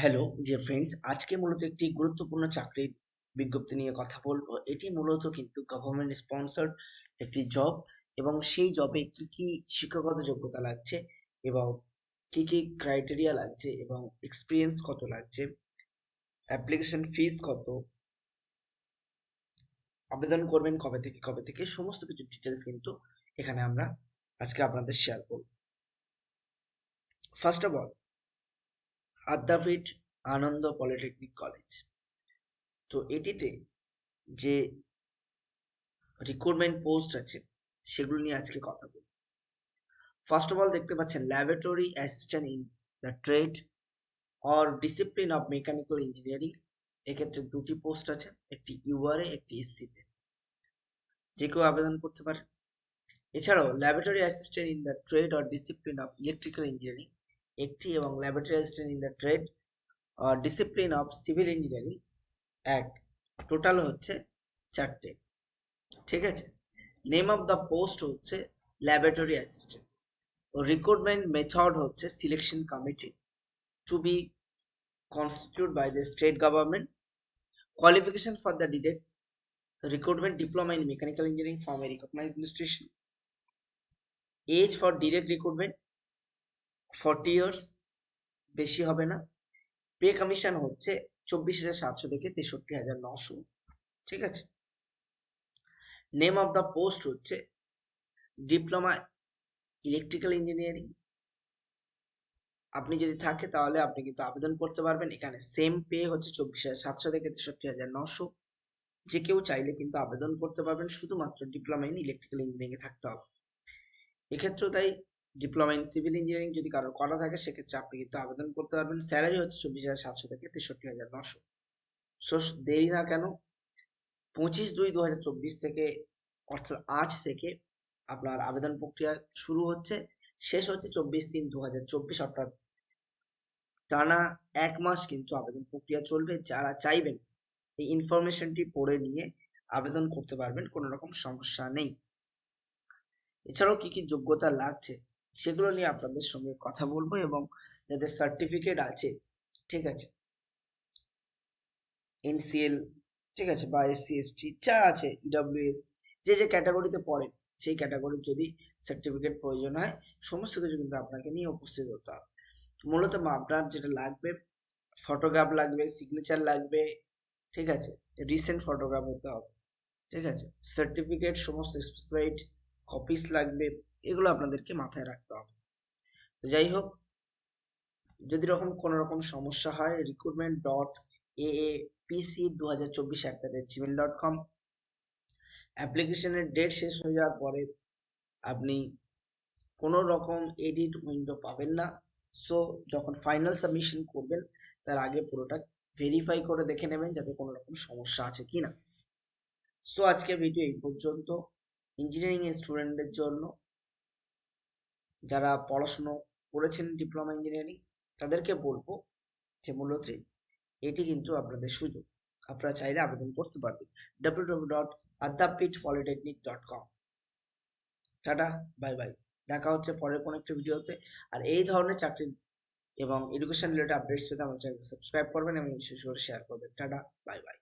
Hello dear friends আজকে মূলত একটি গুরুত্বপূর্ণ চাকরির বিজ্ঞপ্তি নিয়ে কথা বলব। এটি মূলত কিন্তু গভর্নমেন্ট স্পন্সর্ড একটি জব এবং সেই জবে কি কি শিক্ষাগত যোগ্যতা লাগছে এবং কি কি ক্রাইটেরিয়া লাগছে এবং এক্সপিরিয়েন্স কত লাগছে অ্যাপ্লিকেশন ফিস কত, আবেদন করবেন কবে থেকে কবে থেকে, সমস্ত কিছু ডিটেলস কিন্তু এখানে আমরা আজকে আপনাদের শেয়ার করব। First of all Adyapeath Ananda polytechnic college. তো এটিতে যে রিক্রুটমেন্ট পোস্ট আছে, সেগুলো নিয়ে আজকে কথা বলব। ফার্স্ট অফ অল দেখতে পাচ্ছেন laboratory assistant in the trade or discipline of mechanical engineering এক্ষেত্রে দুটি পোস্ট আছে, একটি ইউআরএ একটি এসসিতে যে কেউ আবেদন করতে পারে। এছাড়াও laboratory assistant in the trade or discipline of electrical engineering একটি এবং laboratory in the trade discipline of civil engineering এক। টোটাল হচ্ছে চারটে। ঠিক আছে? নেম অফ দ্য পোস্ট হচ্ছে ল্যাবরেটরি অ্যাসিস্ট্যান্ট ও রিক্রুটমেন্ট মেথড হচ্ছে selection committee to be constitute by the state government qualification for the ডিডেট recruitment diploma in mechanical engineering from a recognise age for direct recruitment 40 years বেশি হবে না। Pay commission হচ্ছে চব্বিশ হাজার সাতশো থেকে তেষট্টি হাজার নশো। ঠিক আছে? নেম অফ দ্য পোস্ট হচ্ছে ডিপ্লোমা ইলেকট্রিক্যাল ইঞ্জিনিয়ারিং আপনি যদি থাকে তাহলে আপনি কিন্তু আবেদন করতে পারবেন। এখানে সেম পে হচ্ছে চব্বিশ হাজার সাতশো থেকে তেষট্টি হাজার নশো। যে কেউ চাইলে কিন্তু আবেদন করতে পারবেন। শুধুমাত্র ডিপ্লোমা ইন ইলেকট্রিক্যাল ইঞ্জিনিয়ারিং এ থাকতে হবে। এক্ষেত্রেও তাই ডিপ্লোমা ইন সিভিল ইঞ্জিনিয়ারিং যদি কারোর করা থাকে, সেক্ষেত্রে আপনি কিন্তু আবেদন করতে পারবেন। স্যালারি হচ্ছে চব্বিশ হাজার সাতশো থেকে তেষট্টি হাজার নশো। সো দেরি না কেন, পঁচিশ দুই দু হাজার চব্বিশ থেকে, অর্থাৎ আজ থেকে আপনার আবেদন প্রক্রিয়া শুরু হচ্ছে। শেষ হচ্ছে চব্বিশ তিন দু হাজার চব্বিশ, অর্থাৎ টানা এক মাস কিন্তু আবেদন প্রক্রিয়া চলবে। যারা চাইবেন, এই ইনফরমেশনটি পড়ে নিয়ে আবেদন করতে পারবেন, কোনো রকম সমস্যা নেই। এছাড়াও কি কি যোগ্যতা লাগছে? সেগুলো নিয়ে আপনাদের সঙ্গে কথা বলব এবং যাদের সার্টিফিকেট আছে, ঠিক আছে? এনসিএল ঠিক আছে? বা এসসি এসটি যা আছে ইডাব্লিউএস যে যে ক্যাটাগরিতে পড়ে, সেই ক্যাটাগরির যদি সার্টিফিকেট প্রয়োজন হয়, সমস্ত কিছু কিন্তু আপনাকে নিয়ে উপস্থিত হতে হবে। মূলত আপনার যেটা লাগবে ফটোগ্রাফ লাগবে সিগনেচার লাগবে, ঠিক আছে? রিসেন্ট ফটোগ্রাফ হতে হবে, ঠিক আছে? সার্টিফিকেট সমস্ত স্পেসিফাইড কপিস লাগবে এগুলো আপনাদেরকে মাথায় রাখতে হবে। তো যাই হোক, যদি রকম কোনো রকম সমস্যা হয় রিক্রুটমেন্ট ডট এ এ পিসি দু হাজার চব্বিশ অ্যাট জিমেল ডট কম অ্যাপ্লিকেশনের ডেট শেষ হয়ে যাওয়ার পরে আপনি কোনো রকম এডিট উইন্ডো পাবেন না। সো যখন ফাইনাল সাবমিশন করবেন, তার আগে পুরোটা ভেরিফাই করে দেখে নেবেন যাতে কোনো রকম সমস্যা আছে কি না সো আজকের ভিডিও এই পর্যন্ত। ইঞ্জিনিয়ারিং স্টুডেন্টদের জন্য যারা পড়াশুনো করেছেন ডিপ্লোমা ইঞ্জিনিয়ারিং তাদেরকে বলব যে মূলত এটি কিন্তু আপনাদের সুযোগ। আপনারা চাইলে আবেদন করতে পারবেন। W W dot Adyapeath polytechnic dot com tata bye bye দেখা হচ্ছে পরের কোনো একটা ভিডিওতে আর এই ধরনের চাকরি এবং এডুকেশন রিলেটেড আপডেটস পেতে আমার চ্যানেল সাবস্ক্রাইব করবেন এবং বিশেষ করে শেয়ার করবেন। Tata bye by